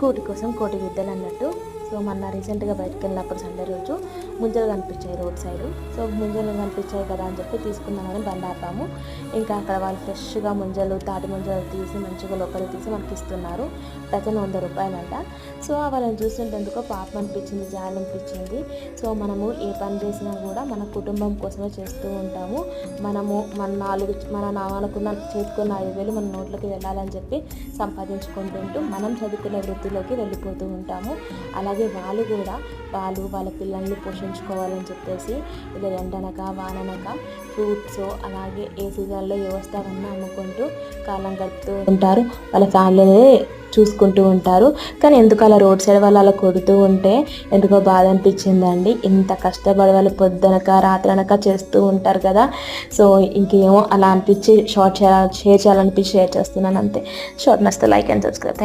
కూటి కోసం కోటి విద్యలు అన్నట్టు సో మొన్న రీసెంట్గా బయటకు వెళ్ళినప్పుడు సండే రోజు ముంజలు కనిపించాయి రోడ్ సైడ్. సో ముంజలు కనిపించాయి కదా అని చెప్పి తీసుకుందామని బండి ఆపాము. ఇంకా అక్కడ వాళ్ళు ఫ్రెష్గా ముంజలు తాటి ముంజలు తీసి మంచిగా లోపల తీసి మనకి ఇస్తున్నారు. డజన్ వంద రూపాయలంట. సో వాళ్ళని చూస్తుంటేందుకు పాపం అనిపించింది జాలి అనిపించింది. సో మనము ఏ పని చేసినా కూడా మన కుటుంబం కోసమే చేస్తూ ఉంటాము. మనము మన నాలుగు మన నా- చేతుకున్న చేతికున్న ఐదు వేలు మన నోట్లోకి వెళ్ళాలని చెప్పి సంపాదించుకుంటుంటూ మనం చదువుకునే వృత్తిలోకి వెళ్ళిపోతూ ఉంటాము. అలాగే వాళ్ళు కూడా వాళ్ళు వాళ్ళ పిల్లల్ని పోషించుకోవాలని చెప్పేసి ఇలా ఎండనక వాననక ఫ్రూట్స్ అలాగే ఏ సీజన్లో ఏ వస్తావన్నా అమ్ముకుంటూ కాలం గడుపుతూ ఉంటారు. వాళ్ళ ఫ్యామిలీని చూసుకుంటూ ఉంటారు. కానీ ఎందుకు అలా రోడ్ సైడ్ వాళ్ళు అలా కొడుతూ ఉంటే ఎందుకో బాధ అనిపించిందండి. ఇంత కష్టపడి వాళ్ళు పొద్దునక రాత్రనక చేస్తూ ఉంటారు కదా. సో ఇంకేమో అలా అనిపించి షార్ట్ షేర్ చేయాలనిపించి షేర్ చేస్తున్నాను అంతే. షార్ట్ నచ్చితే లైక్ అండ్ సబ్స్క్రైబ్